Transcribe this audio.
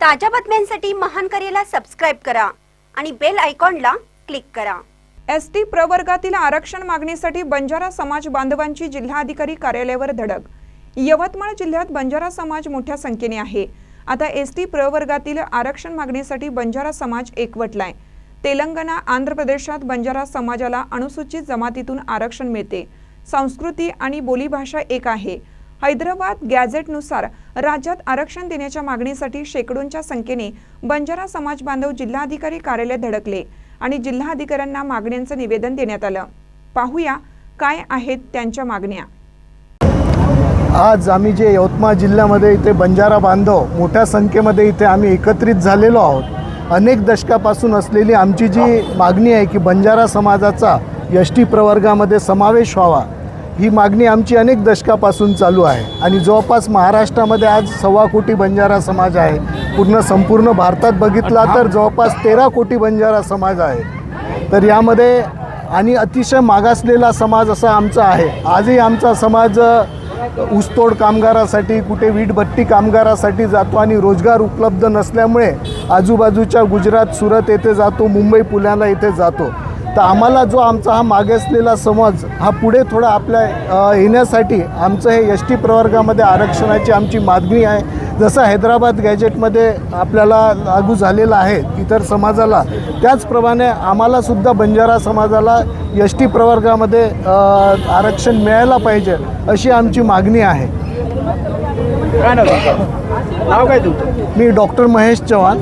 ताज्या बातम्यांसाठी महानकरेला सबस्क्राईब करा आणि बेल आयकॉनला क्लिक करा. एस टी प्रवर्गातील आरक्षण मागणीसाठी बंजारा समाज बांधवांची जिल्हाधिकारी कार्यालयावर धडक. यवतमाळ जिल्ह्यात बंजारा समाज मोठ्या संख्येने आहे. आता एस टी प्रवर्गातील आरक्षण मागणीसाठी बंजारा समाज एकवटलाय. तेलंगणा आंध्र प्रदेशात बंजारा समाजाला अनुसूचित जमातीतून आरक्षण मिळते. संस्कृती आणि बोलीभाषा एक आहे. हैदराबाद गॅझेटनुसार राज्यात आरक्षण देण्याच्या मागणीसाठी शेकडोंच्या संख्येने बंजारा समाज बांधव जिल्हाधिकारी कार्यालयात धडकले आणि जिल्हाधिकाऱ्यांना मागण्यांचं निवेदन देण्यात आलं. पाहूया काय आहेत त्यांच्या मागण्या. आज आम्ही जे यवतमाळ जिल्ह्यामध्ये इथे बंजारा बांधव मोठ्या संख्येमध्ये इथे आम्ही एकत्रित झालेलो आहोत. अनेक दशकापासून असलेली आमची जी मागणी आहे की बंजारा समाजाचा यष्टी टी प्रवर्गामध्ये समावेश व्हावा ही मागणी आमची अनेक दशकापासून चालू आहे. आणि जवळपास महाराष्ट्रामध्ये आज सव्वा कोटी बंजारा समाज आहे. पूर्ण संपूर्ण भारतात बघितला तर जवळपास तेरा कोटी बंजारा समाज आहे. तर यामध्ये आणि अतिशय मागासलेला समाज असा आमचा आहे. आजही आमचा समाज ऊसतोड कामगारासाठी कुठे वीटभट्टी कामगारासाठी जातो आणि रोजगार उपलब्ध नसल्यामुळे आजूबाजूच्या गुजरात सुरत येथे जातो मुंबई पुण्याला येथे जातो. तर आम्हाला जो आमचा हा मागासलेला समाज हा पुढे थोडा आपल्या येण्यासाठी आमचं हे एस टी प्रवर्गामध्ये आरक्षणाची आमची मागणी आहे. जसं हैदराबाद गॅजेटमध्ये आपल्याला लागू झालेलं आहे इतर समाजाला त्याचप्रमाणे आम्हालासुद्धा बंजारा समाजाला एस टी प्रवर्गामध्ये आरक्षण मिळायला पाहिजे अशी आमची मागणी आहे. काय नाव काय तुमचं? मी डॉक्टर महेश चव्हाण.